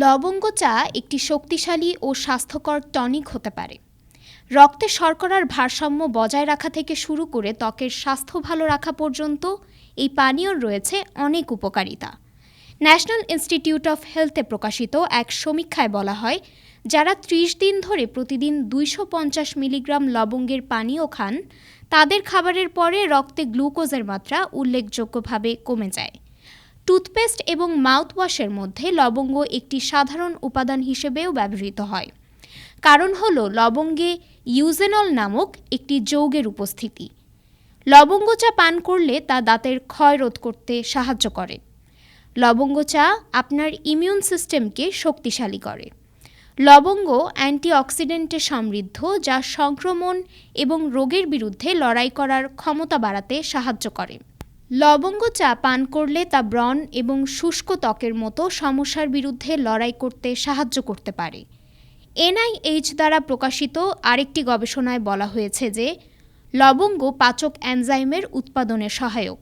লবঙ্গ চা একটি শক্তিশালী ও স্বাস্থ্যকর টনিক হতে পারে। রক্তে শর্করার ভারসাম্য বজায় রাখা থেকে শুরু করে ত্বকের স্বাস্থ্য ভালো রাখা পর্যন্ত এই পানীয়র রয়েছে অনেক উপকারিতা। ন্যাশনাল ইনস্টিটিউট অফ হেলথে প্রকাশিত এক সমীক্ষায় বলা হয়, যারা ত্রিশ দিন ধরে প্রতিদিন দুইশো পঞ্চাশ মিলিগ্রাম লবঙ্গের পানীয় খান, তাদের খাবারের পরে রক্তে গ্লুকোজের মাত্রা উল্লেখযোগ্যভাবে কমে যায়। টুথপেস্ট এবং মাউথওয়াশের মধ্যে লবঙ্গ একটি সাধারণ উপাদান হিসেবেও ব্যবহৃত হয়। কারণ হল লবঙ্গে ইউজেনল নামক একটি যৌগের উপস্থিতি। লবঙ্গ চা পান করলে তা দাঁতের ক্ষয় রোধ করতে সাহায্য করে। লবঙ্গ চা আপনার ইমিউন সিস্টেমকে শক্তিশালী করে। লবঙ্গ অ্যান্টিঅক্সিডেন্টে সমৃদ্ধ, যা সংক্রমণ এবং রোগের বিরুদ্ধে লড়াই করার ক্ষমতা বাড়াতে সাহায্য করে। লবঙ্গ চা পান করলে তা ব্রণ এবং শুষ্ক ত্বকের মতো সমস্যার বিরুদ্ধে লড়াই করতে সাহায্য করতে পারে। এনআইএইচ দ্বারা প্রকাশিত আরেকটি গবেষণায় বলা হয়েছে যে, লবঙ্গ পাচক এনজাইমের উৎপাদনে সহায়ক।